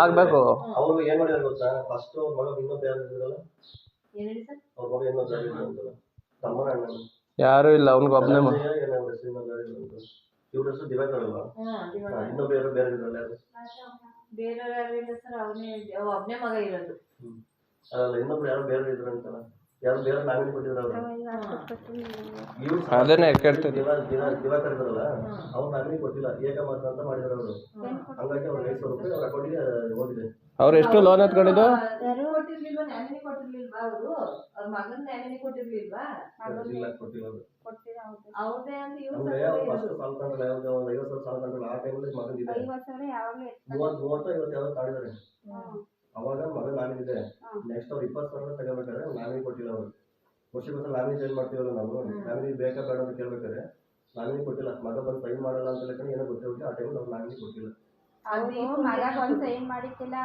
ಆಗ್ಬೇಕು. ಅವರು ಏನ್ ಮಾಡಿದ್ರು ಗೊತ್ತಾ? ಫಸ್ಟ್ ಅವ್ರ ಮಗ ಇನ್ನೊಬ್ಬ ಯಾರು ಇದ್ರಲ್ಲ? ಏನ್ ಹೇಳಿ ಸರ್? ಅವ್ರ ಮಗ ಇನ್ನೊಬ್ಬ ಯಾರು ಇದ್ರು ಅಂತಲ್ಲ ತಮ್ಮನ ಅಣ್ಣ ಯಾರು ಇಲ್ಲ ಅವ್ನಿಗೆ ಒಬ್ಬನೇ ಇವ್ರ ಹೆಸರು ದಿವಾಕರ್ ಅಲ್ವಾ? ಹ್ಮ್ ಹಾ, ಇವಾಗ ಇನ್ನೊಬ್ಬ ಯಾರು ಬೇರೆ ಇದ್ರಲ್ಲ ಯಾರು? ಬೇರೆಯವ್ರು ಯಾರು ಇಲ್ಲ ಸರ್ ಅವನೇ ಒಬ್ನೇ ಮಗ ಇರೋದು. ಅಲ್ಲ ಇನ್ನೊಬ್ರು ಯಾರು ಬೇರೆ ಇದ್ರು ಅಂತಲ್ಲ? ಯಾರು ಬೇರೆ ನಾವೇ ಅವ್ರು? ಅದನ್ನೇ ಕೇಳ್ತಿದ್ದೆ ದಿವಾಕರ್ ಇದ್ರಲ್ಲ ಅವ್ರು ನಾಮಿನಿ ಕೊಟ್ಟಿಲ್ಲ ಏಕ ಮಾತ್ರ ಅಂತ ಮಾಡಿದ್ರು ಅವರು. ಹಂಗಾಗಿ ಅವ್ರಿಗೆ ಐದು ಸಾವಿರ ರೂಪಾಯಿ ಅವ್ರ ಅಕೌಂಟಿಗೆ ಹೋಗಿದೆ. ಅವ್ರು ಎಷ್ಟು ಲೋನ್ ಎತ್ಕೊಂಡಿದ್ದು? ಯಾರು ಕೊಟ್ಟಿರ್ಲಿಲ್ವಾ? ನ್ಯಾಮಿನಿ ಕೊಟ್ಟಿರ್ಲಿಲ್ವಾ ಅವರು? ಅವ್ರ ಮಗನ ನ್ಯಾಮಿನಿ ಕೊಟ್ಟಿರ್ಲಿಲ್ವಾ? ಇಲ್ಲ ಕೊಟ್ಟಿಲ್ಲ ಅವ್ರು. ಅವ್ರದೇ. ಅಂತ ಇವ್ರು ಫಸ್ಟ್ ಸಾಲ ತಗೊಂಡ್ರಲ್ಲ ಯಾವ್ದು ಒಂದು ಐವತ್ತು ಸಾವಿರ ಸಾಲ ತಗೊಂಡ್ರಲ್ಲ ಆ ಟೈಮಲ್ಲಿ ಮಗನಿದೆ. ಮೂವತ್ತು ಮೂವತ್ತು ಐವತ್ತು ಯಾವ್ದು ತಾಳಿದ್ದಾರೆ. ಅವಾಗ ಮಗ ಇದೆ ನೆಕ್ಸ್ಟ್ ಅವ್ರು ಇಪ್ಪತ್ತು ಸಾವಿರ ತಗೋಬೇಕಾದ್ರೆ ನಾಮಿನಿ ಕೊಟ್ಟಿಲ್ಲ ಅವರು. ವರ್ಷಕ್ಕೊಂದ್ಸಲ ನಾಮಿನಿ ಚೇಂಜ್ ಮಾಡ್ತೀವಲ್ಲ ನಾವು. ನಾಮಿನಿ ಬೇಕಾ ಬೇಡ ಅಂತ ಕೇಳ್ಬೇಕಾದ್ರೆ ನಾಮಿನಿ ಕೊಟ್ಟಿಲ್ಲ. ಮಗ ಬಂದು ಸೈನ್ ಮಾಡಲ್ಲ ಅಂತ ಹೇಳ್ಕೊಂಡು ಏನೋ ಗೊತ್ತಿರೋದು ಆ ಟೈಮಲ್ಲಿ ನಾವು ನಾಮಿನಿ ಕೊಟ್ಟಿಲ್ಲ. ಅವ್ರು ಮಗ ಬಂದು ಸೈನ್ ಮಾಡಿಕ್ಕಿಲ್ಲ.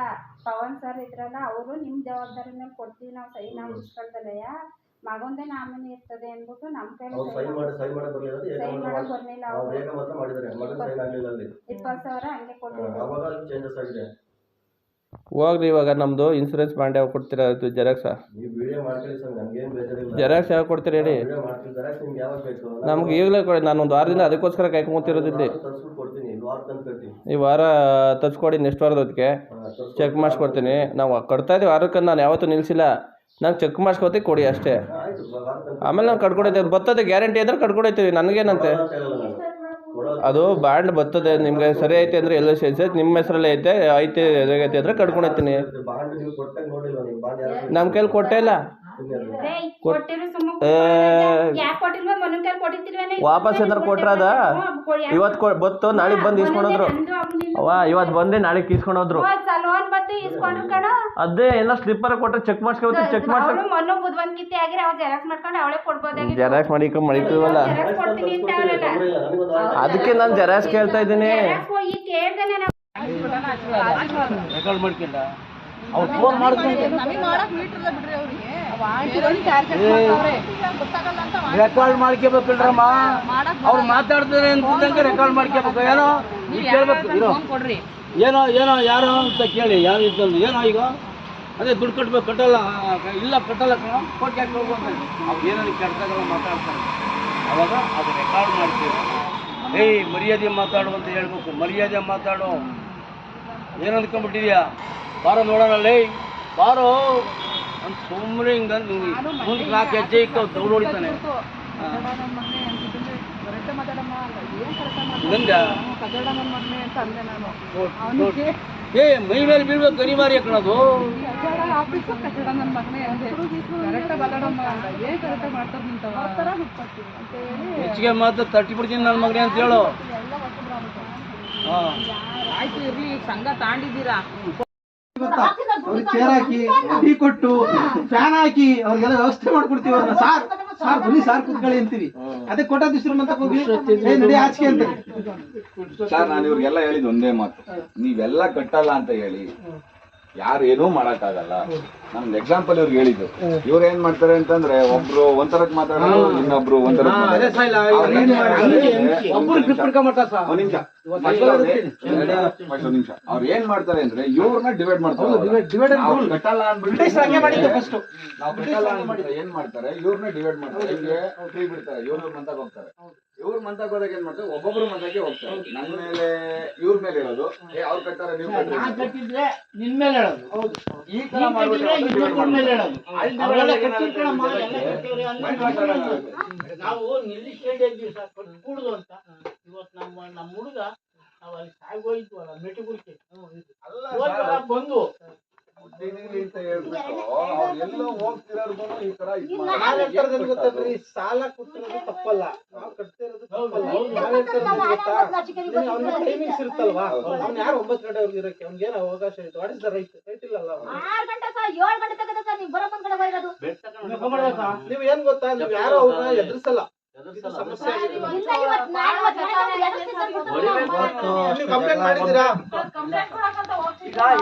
ಪವನ್ ಸರ್ ಇದ್ರಲ್ಲ ಅವರು ನಿಮ್ ಜವಾಬ್ದಾರಿ ಮೇಲೆ ಕೊಡ್ತೀವಿ ನಾವು ಸೈನ್ ನಾವು ಇಸ್ಕೊಳ್ದಲೆಯ ಮಗೊಂದೇ ನಾಮಿನಿ ಇರ್ತದೆ ಅಂದ್ಬಿಟ್ಟು ನಮ್ ಕೈಲಿ ಸೈನ್ ಮಾಡಿ ಸೈನ್ ಮಾಡಕ್ ಬರಲಿಲ್ಲ ಸೈನ್ ಮಾಡಕ್ ಮಾಡಿ- ಬರ್ಲಿಲ್ಲ ಅವ್ರು. ಅವರು ಏಕ ಮಾತ್ರ ಮಾಡಿದ್ದಾರೆ. ಮಗನ ಸೈನ್ ಆಗ್ಲಿಲ್ಲ ಅಲ್ಲಿ. ಇಪ್ಪತ್ತು ಸಾವಿರ ಹಂಗೆ ಕೊಟ್ಟಿದ್ದಾರೆ. ಅವಾಗ ಚೇಂಜಸ್ ಆಗಿದೆ. ಹೋಗ್ರಿ ಇವಾಗ ನಮ್ದು ಇನ್ಸೂರೆನ್ಸ್ ಬಾಂಡ್ ಯಾವ ಕೊಡ್ತೀರಾ ಅದು ಜೆರಾಕ್ಸಾ ನೀವು ವಿಡಿಯೋ ಮಾಡ್ಕೊಳ್ಳಿ ಸರ್ ನನ್ಗೇನ್ ಬೇಜಾರಿಲ್ಲ. ಜೆರಾಕ್ಸ್ ಯಾವಾಗ ಕೊಡ್ತೀರಿ ಹೇಳಿ? ವಿಡಿಯೋ ಮಾಡ್ತೀನಿ ಜೆರಾಕ್ಸ್ ನಿಮ್ಗೆ ಯಾವಾಗ ಬೇಕು? ನಮ್ಗೆ ಈಗಲೇ ಕೊಡಿ ನಾನು ಒಂದು ವಾರದಿಂದ ಅದಕ್ಕೋಸ್ಕರ ಕೈ ತರಿಸ್ಬಿಟ್ಟು ಕೊಡ್ತೀನಿ ಇದು ವಾರ ತಂದು ಕಟ್ತೀನಿ ಈ ವಾರ ತಚ್ಕೊಡಿ ನೆಕ್ಸ್ಟ್ ವಾರದೊತ್ತಿಗೆ ಚೆಕ್ ಮಾಡಿಸ್ಕೊಡ್ತೀನಿ. ನಾವು ಕೊಡ್ತಾ ಇದ್ದೀವಿ ವಾರಕ್ಕೆ ನಾನು ಯಾವತ್ತೂ ನಿಲ್ಲಿಸಿಲ್ಲ ನಾನು ಚೆಕ್ ಮಾಡಿಸ್ಕೊತೀವಿ ಕೊಡಿ ಅಷ್ಟೇ. ಆಮೇಲೆ ನಾವು ಕಟ್ಕೊಡೈತೆ ಬರ್ತದೆ ಗ್ಯಾರಂಟಿ ಅಂದ್ರೆ ಕಟ್ಕೊಡೈತೀವಿ ನನಗೇನಂತೆ ಅಂತ ಹೇಳಲ್ಲ ನಾನು ಕೊಡೋದು ಅದು ಬಾಂಡ್ ಬರ್ತದೆ ನಿಮ್ಗೆ ಸರಿ ಐತೆ ಅಂದ್ರೆ ಎಲ್ಲ ಸೇರಿಸ ನಿಮ್ಮ ಹೆಸರಲ್ಲೇ ಐತೆ ಐತೆ ಎದುರಾಗೈತೆ ಅಂದ್ರೆ ಕಟ್ಕೊಳತ್ತೀನಿ. ನಮ್ ನಮ್ಮ ಕೈಲಿ ಕೊಟ್ಟೇ ಇಲ್ಲ. ವಾಪಸ್ ಏನಾರು ಕೊಟ್ರದ ಇವತ್ತು ಕೊ ಬತ್ತು ನಾಳೆ ಬಂದು ಇಸ್ಕೊಂಡ್ರು ಅವ ಇವತ್ತು ಬಂದೆ ನಾಳೆ ಇಸ್ಕೊಂಡೋದ್ರು ಅದೇ ಎಲ್ಲ ಸ್ಲಿಪ್ಪರ್ ಕೊಟ್ರೆ ಚೆಕ್ ಮಾಡಿಸ್ಕೊಬೇಕು ಚೆಕ್ ಮಾಡಿಸ್ ಅವಳು ಮೊನ್ನೆ ಬುದ್ಧಿವಂತಿಕೆ ಆಗಿರ ಅವ್ಳು ಜೆರಾಕ್ಸ್ ಮಾಡ್ಕೊಂಡು ಅವಳೇ ಅದಕ್ಕೆ ನಾನು ಮಾಡಿಕ ಜೆರಾಕ್ಸ್ ಕೇಳ್ತಾ ಇದ್ದೀನಿ. ಅವ್ರು ಫೋನ್ ಮಾಡ್ಕೊಂಡು. ಅದಕ್ಕೆ ನಾನು ಜೆರಾಕ್ಸ್ ಕೇಳ್ತಾ ರೆಕಾರ್ಡ್ ಮಾಡ್ಕೋಬೇಕಲ್ರಮ್ಮ ಅವ್ರು ಮಾತಾಡ್ತಾರೆ ಅಂತಿದ್ದಂಗೆ ರೆಕಾರ್ಡ್ ಮಾಡ್ಕೋಬೇಕು. ಏನೋ ಕೇಳ್ಬೇಕು ಇರೋ. ಏನೋ ಏನೋ ಯಾರೋ ಅಂತ ಕೇಳಿ ಯಾರು ಇದ್ದಂದು ಏನೋ ಈಗ? ಅದೇ ದುಡ್ಡು ಕಟ್ಬೇಕು ಕಟ್ಟಲ್ಲ ಇಲ್ಲ ಕಟ್ಟಲ್ಲ ಕಣ. ಕೊಟ್ಟು ಯಾಕೆ ಹೋಗು ಅಂತ ಅವ್ರು ಏನಾದ್ರು ಕೆಟ್ಟದಾಗ ಮಾತಾಡ್ತಾರೆ. ಅವಾಗ ಅದು ರೆಕಾರ್ಡ್ ಮಾಡ್ತೀವಿ. ಏಯ್ ಮರ್ಯಾದೆ ಮಾತಾಡು ಅಂತ ಹೇಳ್ಬೇಕು. ಮರ್ಯಾದೆ ಮಾತಾಡು. ಏನು ಅಂದ್ಕೊಂಡ್ಬಿಟ್ಟಿದ್ಯಾ ಬಾರೋ ನೋಡೋಣ ಲೇ. ಬಾರೋ. ಅಂತ ಸುಮ್ಮನೆ ಮುಂದೆ ನಾಲ್ಕು ಹೆಜ್ಜೆ ಇಕ್ಕ ದೌಡ್ ಹೊಡಿತಾನೆ ಏ ಮೈ ಮೇಲೆ ಬೀಳ್ಬೇಕು ಗರಿಮಾರಿ ಕಣದು ಹೆಚ್ಚಿಗೆ ಮಾತು ತಟ್ಟಿ ಬಿಡ್ತೀನಿ ನನ್ನ ಮಗನೇ ಅಂತ ಹೇಳು. ಹಾಂ. ಆಯ್ತು ಇರ್ಲಿ ಸಂಘ ತಾಂಡಿದ್ದೀರಾ? ಅವ್ರಿಗೆ ಚೇರ್ ಹಾಕಿ, ಟೀ ಕೊಟ್ಟು ಫ್ಯಾನ್ ಹಾಕಿ, ಅವ್ರಿಗೆಲ್ಲ ವ್ಯವಸ್ಥೆ ಮಾಡ್ಕೊಡ್ತೀವಿ ಅವ್ರನ್ನ. ಸಾರ್ ಸಾರ್, ಬನ್ನಿ ಸಾರ್ ಕೂತ್ಕೊಳ್ಳಿ ಅಂತೀವಿ ಅದೇ ಕೊಟ್ಟ ಕೋಟಾಧೀಶರು ಅಂತ ಹೋಗಿ, ಏ ಆಚೆ ಅಂತ ಸರ್, ನಾನು ಇವ್ರಿಗೆಲ್ಲ ಹೇಳಿದ್ ಒಂದೇ ಮಾತು. ನೀವೆಲ್ಲ ಕಟ್ಟಲ್ಲ ಅಂತ ಹೇಳಿ ಯಾರು ಏನೂ ಮಾಡಕ್ಕಾಗಲ್ಲ ನಮ್ದು ಎಕ್ಸಾಂಪಲ್ ಇವ್ರಿಗೆ ಹೇಳಿದ್ದು. ಇವ್ರು ಏನ್ ಮಾಡ್ತಾರೆ ಅಂತಂದ್ರೆ ಒಬ್ರು ಒಂಥರಕ್ ಮಾತಾಡೋದು ಇನ್ನೊಬ್ರು ಒಂಥರ ನಿಮಿಷ. ಅವ್ರು ಏನ್ ಮಾಡ್ತಾರೆ ಅಂದ್ರೆ ಇವ್ರನ್ನ ಡಿವೈಡ್ ಮಾಡ್ತಾರೆ ನಾವು. ಕಟ್ಟಲ್ಲ ಅಂದ್ಬಿಟ್ಟು ಕಟ್ಟಲ್ಲ ಅಂದ್ಬಿಟ್ರೆ ಏನ್ ಮಾಡ್ತಾರೆ? ಇವ್ರನ್ನ ಡಿವೈಡ್ ಮಾಡ್ತಾರೆ. ಹಿಂಗೆ ಫ್ರೀ ಬಿಡ್ತಾರೆ. ಇವ್ರ ಮಂತಾಗ ಹೋಗ್ತಾರೆ. ಇವ್ರ ಮಂತಕ್ ಹೋದಾಗ ಏನ್ ಮಾಡ್ತಾರೆ? ಒಬ್ಬೊಬ್ರು ಮಂತಾಗೆ ಹೋಗ್ತಾರೆ. ನನ್ನ ಮೇಲೆ ಇವ್ರ ಮೇಲೆ ಹೇಳೋದು ಏ ಅವ್ರು ಕಟ್ತಾರೆ ನೀವು. ಕಟ್ಟಿದ್ರೆ ನಿನ್ ಮೇಲೆ ಹೇಳೋದು. ಹೌದು ಈ ತರ ಅಲ್ಲಿ. ನಾವು ನಿಲ್ಲಿಸಿ ಕಟ್ಕೂಡ್ದು ಅಂತ. ಇವತ್ತು ನಮ್ಮ ನಮ್ಮ ಹುಡುಗ ನಾವು ಅಲ್ಲಿ ಸಾಗೋಯ್ತು ಮೆಟುಗುಡ್ಕೆ ಅಲ್ಲ ಸರ್, ಬಂದು ಅಂತ ಹೇಳ್ಬಿಟ್ಟು ಅವ್ರು ಎಲ್ಲೋ ಹೋಗ್ತಿರೋರ್ಗು ಈ ತರ ಗೊತ್ತಲ್ರಿ ಸಾಲ ಕೊಟ್ಟಿರೋದು ತಪ್ಪಲ್ಲ. ನಾವು ಕಟ್ತಾ ಇರೋದು ತಪ್ಪಲ್ಲ. ಅವ್ನ ಟೈಮಿಂಗ್ಸ್ ಇರುತ್ತಲ್ವಾ? ಅವ್ನು ಯಾರು ಒಂಬತ್ತು ಗಂಟೆವರೆಗೆ ಇರಕ್ಕೆ? ಅವ್ನಿಗೆ ಏನು ಅವಕಾಶ ಇತ್ತು? What is the right right ಇಲ್ಲಲ್ಲ ನೀವು ಏನ್ ಗೊತ್ತಾ? ನೀವು ಯಾರು ಅವ್ರನ್ನ ಎದುರಿಸಲ್ಲ. ಕಂಪ್ಲೇಂಟ್ ಮಾಡಿದ್ದೀರಾ? ನಾವು.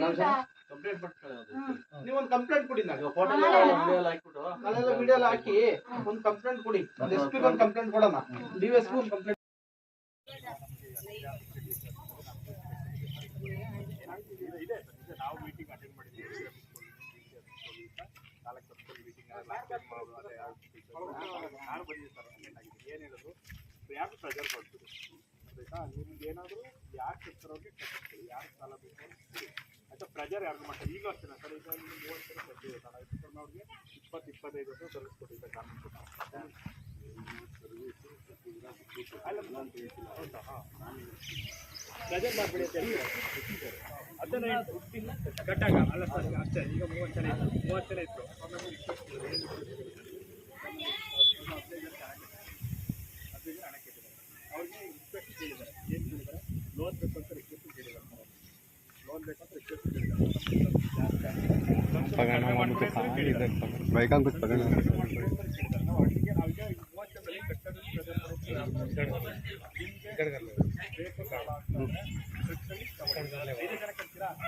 ನಾವು ಸರ್. ಕಂಪ್ಲೇಂಟ್ ಕೊಟ್ಟು ನೀವು ಒಂದು ಕಂಪ್ಲೇಂಟ್ ಕೊಡಿ ನಾವು ಫೋಟೋ ಹಾಕ್ಬಿಟ್ಟು ಅಲ್ಲೆಲ್ಲ ವಿಡಿಯೋ ಹಾಕಿ ಒಂದು ಕಂಪ್ಲೇಂಟ್ ಕೊಡಿ ಒಂದು ಎಸ್ ಪಿ ಒಂದು ಕಂಪ್ಲೇಂಟ್ ಕೊಡೋಣ ಡಿ ಎಸ್ ಪಿ ಒಂದು ಕಂಪ್ಲೇಂಟ್ ಯಾರು ಪ್ರೆಜರ್ ಕೊಡ್ತೀರಿ ಆಯ್ತಾ? ನಿಮ್ಗೆ ಏನಾದರೂ ಯಾರು ಸಿಗ್ತಾರೋಗೆ ಕಟ್ಟಿಸ್ತೀರಿ ಯಾರು ಸಾಲ ಬೇಕು ಆಯ್ತಾ ಪ್ರೆಜರ್ ಯಾರು ಮಾಡ್ತಾರೆ? ಈಗ ಅಷ್ಟೇ ಸರ್? ಈಗ ನಿಮ್ಗೆ ಮೂವತ್ತು ಜನ ಕೊಟ್ಟಿದೆ ಸರ್ ಸರ್ ಅವ್ರಿಗೆ ಇಪ್ಪತ್ತು, ಇಪ್ಪತ್ತೈದು ವರ್ಷ ಸರ್ವಿಸ್ ಕೊಟ್ಟಿದ್ದೆ ಕಾನೂನು ಅಲ್ಲ ನಾನು ಹಾಂ. ಪ್ರೆಜರ್ ಮಾಡಬೇಡಿ ಅಂತ ಹೇಳ್ತಾರೆ ಅದನ್ನ ಕಟ್ಟಾಗ ಅಲ್ಲ ಸರ್ ಅಷ್ಟೇ ಈಗ ಮೂವತ್ತು ಜನ ಇತ್ತು ಮೂವತ್ತು ಜನ ಇತ್ತು ಆಮೇಲೆ ಇಪ್ಪತ್ತು ಹದಿನೈದು ಜನ ಹಣ ಕೇಳಿದ್ದಾರೆ ಅವ್ರಿಗೆ ರಿಕ್ವೆಸ್ಟ್ ಕೇಳಿದ್ದಾರೆ ಏನು ಕೇಳಿದ್ದಾರೆ ಲೋನ್ ಬೇಕು ಅಂತ ರಿಕ್ವೆಸ್ಟ್ ಕೇಳಿದ್ದಾರೆ ಲೋನ್ ಬೇಕಂತ ರಿಕ್ವೆಸ್ಟ್ ಕೇಳಿದ್ದಾರೆ ನಾವು ಅವರಿಗೆ ನಾವೀಗ ಮೂವತ್ತು ಜನದಲ್ಲಿ ಕಟ್ಟಡ ಬೇಕು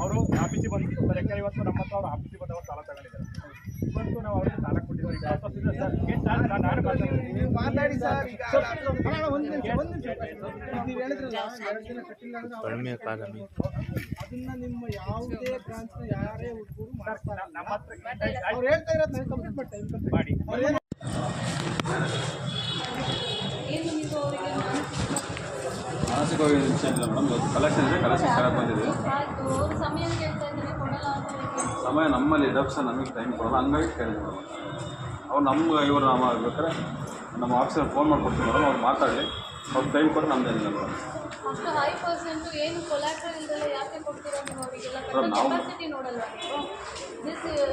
ಅವರು ಆಫೀಸಿಗೆ ಬಂದು ಬೆಳಗ್ಗೆ ಯಾಕಂದ್ರೆ ಇವತ್ತು ನಮ್ಮ ಹತ್ರ ಅವ್ರು ಆಫೀಸಿಗೆ ಬಂದವರು ಸಾಲ ತಗೊಂಡಿದ್ದಾರೆ ಇವತ್ತು ನಾವು ಅವ್ರಿಗೆ ಸಾಲ ಕೊಟ್ಟಿದ್ದೀವಿ ಈಗ ಸರ್ ಏನ್ ನಾನು ನಾನು ಮಾತಾಡ್ತೀನಿ. ನೀವು ಮಾತಾಡಿ ಸರ್ ಈಗ ಅಣ್ಣ, ನಿಮಿಷ ಒಂದ್ ನಿಮಿಷ ನೀವು ಹೇಳಿದ್ರಲ್ಲ ಎರಡು ದಿನ ಕಟ್ಟಿಲ್ಲ ಅಂದ್ರೆ ಅವ್ರು- ಅದನ್ನ ನಿಮ್ಮ ಯಾವುದೇ ಬ್ರಾಂಚ್ ಯಾರೇ ಹುಡುಗರು ಮಾಡ್ತಾರೆ ನಮ್ಮ ಹತ್ರ ಅವ್ರು ಹೇಳ್ತಾ ಇರೋದು ನಾನು ಕಂಪ್ಲೀಟ್ ಮಾಡ್ತಾ ಮಾಡಿ ಮಾನಸಿಕವಾಗಿ ಇಲ್ಲ ಮೇಡಮ್. ಕಲೆಕ್ಷನ್ ಇದೆ ಬಂದಿದೆ ಸಮಯ ನಮ್ಮಲ್ಲಿ ಡಬ್ಸ ನಮಗೆ ಟೈಮ್ ಕೊಡಲ್ಲ ಹಂಗಾಗಿ ಕೇಳಿದ್ರು ಅವ್ರು ನಮ್ಗೆ ಇವರು ನಮ್ಮ ಬೇಕಾದ್ರೆ ನಮ್ಮ ಆಫೀಸಲ್ಲಿ ಫೋನ್ ಮಾಡಿಕೊಡ್ತೀವಿ ಮೇಡಮ್, ಅವ್ರು ಮಾತಾಡಿ. ಅವ್ರು ಟೈಮ್ ಕೊಟ್ಟು ನಮ್ದೇನಿಲ್ಲ ಮೇಡಮ್ ಅಷ್ಟು ಹೈ ಪರ್ಸೆಂಟ್ ಏನು ಕೊಲಾಟ್ರಲ್ ಇಲ್ದಲ್ಲ ಯಾಕೆ ಕೊಡ್ತೀರಾ ನೀವು ಅವರಿಗೆಲ್ಲ? ಕಟ್ಟೋ ನಾವು- ಕೆಪಾಸಿಟಿ ನೋಡಲ್ವಾ? ನೀವು ದಿಸ್ ಇದು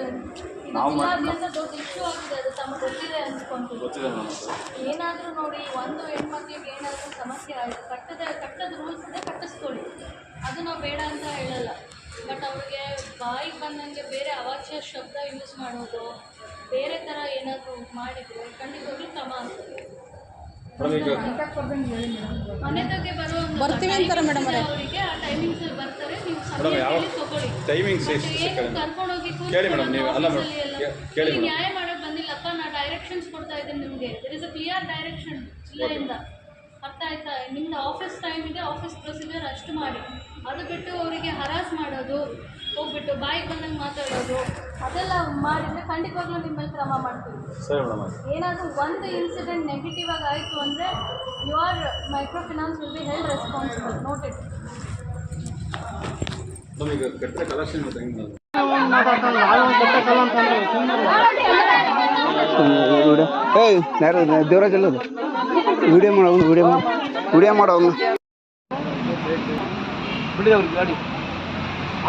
ನಾವು ಜಿಲ್ಲಾದ್ಯಂತ ದೊಡ್ಡ ಇಶ್ಯೂ ಆಗಿದೆ ಅದು ತಮಗೆ ಗೊತ್ತಿದೆ ಅನ್ಸ್ಕೊಂತೀನಿ ಗೊತ್ತಿದೆ ಮೇಡಮ್ ಏನಾದರೂ ನೋಡಿ ಒಂದು ಹೆಣ್ಮಕ್ಳಿಗೆ ಏನಾದರೂ ಸಮಸ್ಯೆ ಆಯಿತು ಕಟ್ಟದ ಕಟ್ಟದ ರೂಲ್ಸ್ ಇದೆ ಕಟ್ಟಿಸ್ಕೊಳ್ಳಿ. ಅದು ನಾವು ಬೇಡ ಅಂತ ಹೇಳಲ್ಲ. ಬಟ್ ಅವ್ರಿಗೆ ಬಾಯಿಗೆ ಬಂದಂಗೆ ಬೇರೆ ಅವಾಚ್ಯ ಶಬ್ದ ಯೂಸ್ ಮಾಡೋದು ಬೇರೆ ಥರ ಏನಾದರೂ ಮಾಡಿದರೆ ಖಂಡಿತವಾಗ್ಲೂ ಕ್ರಮ ಆಗ್ತದೆ. ಬರ್ತೀವಿ ಅಂತಾರೆ ಮೇಡಮ್. ಅವರಿಗೆ ಆ ಟೈಮಿಂಗ್ಸ್ ಬರ್ತಾರೆ. ನೀವು ಮೇಡಮ್, ಯಾವ ಟೈಮಿಂಗ್ಸ್ ಎಷ್ಟು ಏನು ಕೇಳಿ ಮೇಡಮ್, ನೀವು ಅಲ್ಲ ಮೇಡಮ್, ಅಲ್ಲಿ. ಕೇಳಿ ಮೇಡಮ್. ನ್ಯಾಯ ಮಾಡಕ್ ಬಂದಿಲ್ಲಪ್ಪ ನಾ ಡೈರೆಕ್ಷನ್ಸ್ ಕೊಡ್ತಾ ಇದ್ದೀನಿ ನಿಮಗೆ. There is a clear direction ಜಿಲ್ಲೆಯಿಂದ. ಅರ್ಥ ಆಯ್ತಾ? ನಿಮ್ದು ಆಫೀಸ್ ಟೈಮ್ ಇದೆ ಆಫೀಸ್ ಪ್ರೊಸೀಜರ್ ಅಷ್ಟು ಮಾಡಿ. ಅದು ಬಿಟ್ಟು ಅವರಿಗೆ ಹರಾಸ್ ಮಾಡೋದು ಹೋಗ್ಬಿಟ್ಟು ಬಾಯಿಗೆ ಬಂದಂಗೆ ಮಾತಾಡೋದು ಅದೆಲ್ಲ ಮಾಡಿದರೆ ಖಂಡಿತವಾಗ್ಲೂ ನಿಮ್ಮ ಮೇಲೆ ಕ್ರಮ ಮಾಡ್ತೀವಿ. ಸರಿ ಮೇಡಮ್ ಏನಾದರೂ ಒಂದು ಇನ್ಸಿಡೆಂಟ್ ನೆಗೆಟಿವ್ ಆಗಿ ಆಯಿತು ಅಂದರೆ you are microfinance will be held responsible noted madam ದೇವರ ಕಲೆಕ್ಷನ್ ಏಯ್ ಯಾರು ದೇವರಾಜ್ ಅಲ್ಲದು ವಿಡಿಯೋ ಮಾಡೋ ವಿಡಿಯೋ ಮಾಡೋ. ವಿಡಿಯೋ ಮಾಡೋನು ಬಿಡಿ ಅವ್ರಿಗೆ ಗಾಡಿ.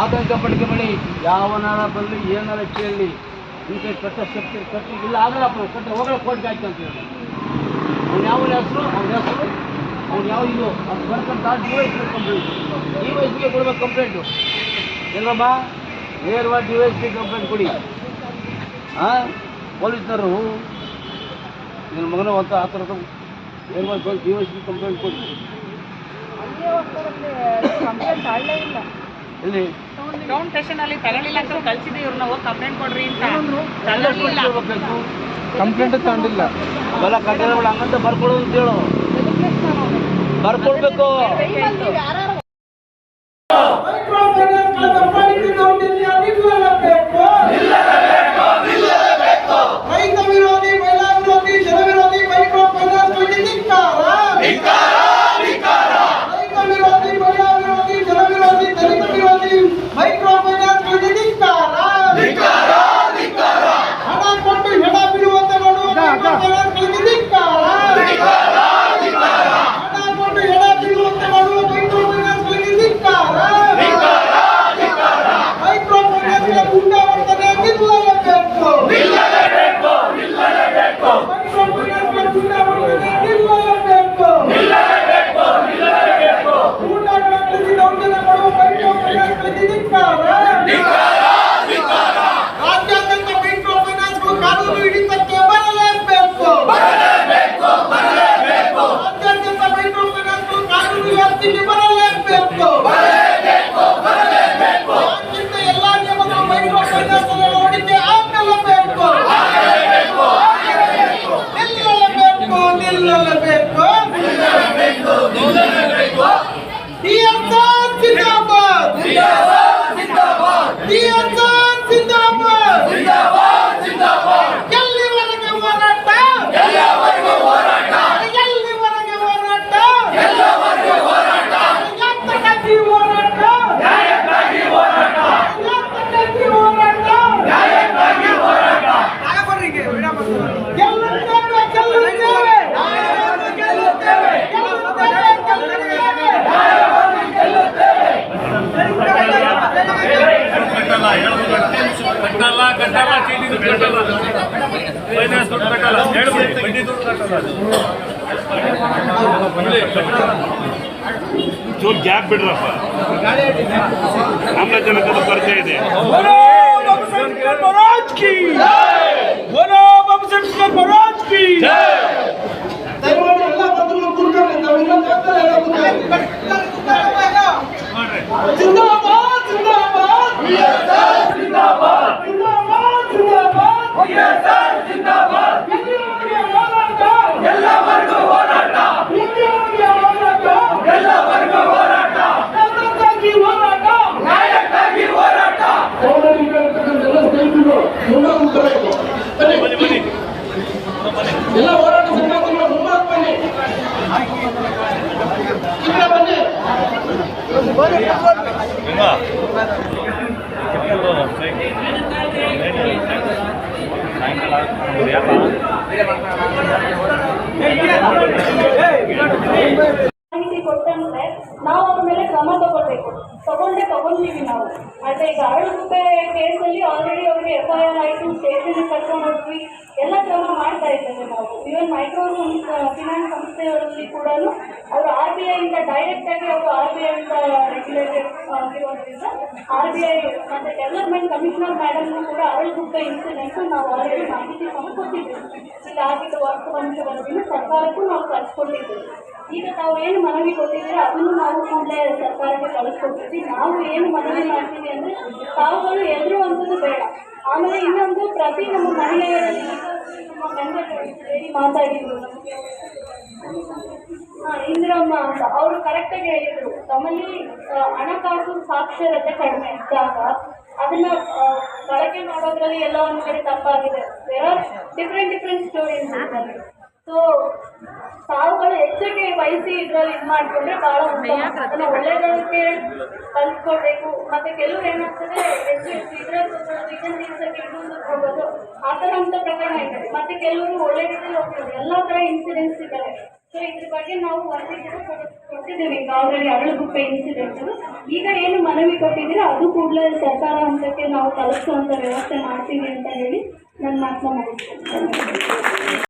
ಆತಂಕ ಯಾವ ಯಾವನಾರ ಬರಲಿ ಏನಾರ ಕೇಳಲಿ ಇಂಥ ಕಟ್ಟ ಶಕ್ತಿ ಕಟ್ಟಿ, ಇಲ್ಲ ಆಗಲ್ಲಪ್ಪ ಕಟ್ಟ ಹೋಗಲ್ಲ, ಕೋರ್ಟ್ಗೆ ಆಯ್ತು ಅಂತ ಹೇಳಿ. ಅವ್ನು ಯಾವ ಹೆಸರು, ಅವ್ನ ಹೆಸರು, ಅವ್ನು ಯಾವ ಇದು ಅದು ಬರ್ಕಂತ ಡಿ ವೈಸ್ ಕಂಪ್ಲೇಂಟ್ ಡಿ ವೈಸ್ಗೆ ಕೊಡ್ಬೇಕು ಕಂಪ್ಲೇಂಟು ಏನಮ್ಮ? ನೇರವಾಗಿ ಡಿ ವೈಸ್ಗೆ ಕಂಪ್ಲೇಂಟ್ ಕೊಡಿ. ಹಾಂ ಪೊಲೀಸ್ನವರು, ನಿನ್ನ ಮಗನ ಅಂತ ಆ ಥರದ ನೇರವಾಗಿ ಡಿ ವೈಸ್ಗೆ ಕಂಪ್ಲೇಂಟ್ ಕೊಡಿ. ಎಲ್ಲಿ? ಟೌನ್ ಸ್ಟೇಷನ್ ಅಲ್ಲಿ ತಗೊಳ್ಳಿಲ್ಲ ಅಂತ ಕಳ್ಸಿದ್ವಿ ಇವ್ರನ್ನ ಹೋಗಿ ಕಂಪ್ಲೇಂಟ್ ಕೊಡ್ರಿ ಅಂತ. ತಗೊಳ್ಳಿಲ್ಲ ಕಂಪ್ಲೇಂಟ್ ತಗೊಂಡಿಲ್ಲ. ಬಲ ಕಟ್ಟಡಗಳು ಹಂಗಂತ ಬರ್ಕೊಡೋದು ಅಂತ ಹೇಳು. ಬರ್ಕೊಡ್ಬೇಕು. ಕಟ್ಟಲ್ಲ ಕಟ್ಟಲ್ಲ, ಚೀಟಿ ದುಡ್ಡು ಫೈನಾನ್ಸ್ ದುಡ್ಡು ಕಟ್ಟಲ್ಲ. ಬಡ್ಡಿ ದುಡ್ಡು ಕಟ್ಟಲ್ಲ ಗ್ಯಾಪ್ ಬಿಡ್ರಪ್ಪ. ಆಮ್ಲಜನಕದ ಪರಿಚಯ ಇದೆ. ಎಲ್ಲ ಬಂದ್ರು ಕುರ್ಕೊಂಡು ಇನ್ನೊಂದು ಹತ್ತಲ್ಲ ಎಲ್ಲ ಕೂತ್ಕೊಳ್ಳಿ. ಜಿಂದಾಬಾದ್ ಜಿಂದಾಬಾದ್ ಜಿಂದಾಬಾದ್ ಜಿಂದಾಬಾದ್ ಎಲ್ಲಿವರೆಗೆ ಹೋರಾಟ ಎಲ್ಲವರೆಗೂ ಹೋರಾಟ ಎಲ್ಲಿವರೆಗೆ ಹೋರಾಟ ಎಲ್ಲಕ್ಕಾಗಿ ಹೋರಾಟ ನ್ಯಾಯಕ್ಕಾಗಿ ಹೋರಾಟ ಬನ್ನಿ ಬನ್ನಿ ಎಲ್ಲ ಹೋರಾಟ ಸಂಘಟನೆಗಳು ಮುಂಬಾಗ್ ಬನ್ನಿ ಈಗ ಬನ್ನಿ ಮಾಹಿತಿ ಕೊಟ್ಟಂದ್ರೆ ನಾವು ಅವ್ರ ಮೇಲೆ ಕ್ರಮ ತಗೊಳ್ಬೇಕು ತಗೊಂಡೇ ತಗೊಂಡಿವಿ ನಾವು ಆದ್ರೆ ಈಗ ಅರಳುಗುಪ್ಪೆ ಕೇಸಲ್ಲಿ ಆಲ್ರೆಡಿ ಅವರಿಗೆ ಎಫ್ ಐ ಆರ್ ಆಯಿತು ಎಲ್ಲ ಕ್ರಮ ಮಾಡ್ತಾ ಇದ್ದೇವೆ ನಾವು. ಇವನ್ ಮೈಕ್ರೋ ಫಿನಾನ್ಸ್ ಸಂಸ್ಥೆಗಳಲ್ಲಿ ಕೂಡ ಅವರು ಆರ್ ಬಿ ಐಯಿಂದ ಡೈರೆಕ್ಟ್ ಆಗಿ ಅವರು ಆರ್ ಬಿ ಐಯಿಂದ ರೆಗ್ಯುಲೇಟೆಡ್ ಆಗಿರೋದ್ರಿಂದ ಆರ್ ಬಿ ಐ ಮತ್ತು ಡೆವಲಪ್ಮೆಂಟ್ ಕಮಿಷನರ್ ಮೇಡಮ್ಗೂ ಕೂಡ ಅರಳುಗುಪ್ಪೆ ಇನ್ಸಿಡೆಂಟ್ ನಾವು ಆಲ್ರೆಡಿ ಮಾಹಿತಿ ಸಹ ಕೊಟ್ಟಿದ್ದೇವೆ ಇಲ್ಲಿ ಆಗಿದ್ದ ವರದಿನ ಸರ್ಕಾರಕ್ಕೂ ನಾವು ಕಳ್ಸಿಕೊಟ್ಟಿದ್ದೇವೆ. ಈಗ ತಾವು ಏನು ಮನವಿ ಕೊಟ್ಟಿದ್ದೀರಾ, ಅದನ್ನು ನಾವು ಕೂಡಲೇ ಸರ್ಕಾರಕ್ಕೆ ಕಳಿಸ್ಕೊಡ್ತೀವಿ ನಾವು ಏನು ಮನವಿ ಮಾಡ್ತೀವಿ ಅಂದರೆ, ತಾವುಗಳು ಎಲ್ಲರೂ ಅನ್ನೋದು ಬೇಡ. ಆಮೇಲೆ ಇನ್ನೊಂದು ಪ್ರತಿ ನಮ್ಮ ಮಹಿಳೆಯರಲ್ಲಿ ನಮ್ಮ ಮಾತಾಡಿದ್ರು. ಹಾಂ, ಇಂದಿರಮ್ಮ ಅಂತ. ಅವರು ಕರೆಕ್ಟಾಗಿ ಹೇಳಿದ್ರು. ತಮ್ಮಲ್ಲಿ ಹಣಕಾಸು ಸಾಕ್ಷರತೆ ಕಡಿಮೆ ಇದ್ದಾಗ ಅದನ್ನ ಬಳಕೆ ಮಾಡೋದ್ರಲ್ಲಿ ಎಲ್ಲ ಒಂದು ಕಡೆ ತಪ್ಪಾಗಿದೆ. Are different different stories so ತಾವುಗಳು ಎಚ್ಚರಿಕೆ ವಹಿಸಿ ಇದರಲ್ಲಿ ಇದು ಮಾಡ್ಕೊಂಡ್ರೆ ಅದನ್ನ ಒಳ್ಳೆಯದಕ್ಕೆ ಕಲ್ತ್ಕೊಳ್ಬೇಕು. ಮತ್ತೆ ಕೆಲವ್ರು ಏನಾಗ್ತದೆ ಹೆಚ್ಚು ಹೆಚ್ಚು ಇದ್ರಲ್ಲಿ ಇದನ್ನ ನಿಲ್ಸಕ್ಕೆ ಇನ್ನೊಂದು ಹೋಗೋದು ಆ ಥರ ಅಂತ ಪ್ರಕರಣ ಇದೆ. ಮತ್ತೆ ಕೆಲವರು ಒಳ್ಳೆ ರೀತಿಯಲ್ಲಿ ಹೋಗ್ತಾರೆ ಎಲ್ಲ ಥರ ಇನ್ಸಿಡೆಂಟ್ಸ್ ಇದ್ದಾರೆ ಸೊ ಇದ್ರ ಬಗ್ಗೆ ನಾವು ವರದಿ ಕೊಟ್ಟಿದ್ದೀವಿ. ಈಗ ಆಲ್ರೆಡಿ ಅರಳುಗುಪ್ಪೆ ಇನ್ಸಿಡೆಂಟ್ ಈಗ ಏನು ಮನವಿ ಕೊಟ್ಟಿದ್ದೀರಾ ಅದು ಕೂಡಲೇ ಸರ್ಕಾರ ಹಂತಕ್ಕೆ ನಾವು ತಲುಪಿಸುವಂತ ವ್ಯವಸ್ಥೆ ಮಾಡ್ತೀವಿ ಅಂತ ಹೇಳಿ ನನ್ನ ಮಾತನ್ನ ಮುಗಿಸ್ತೇನೆ.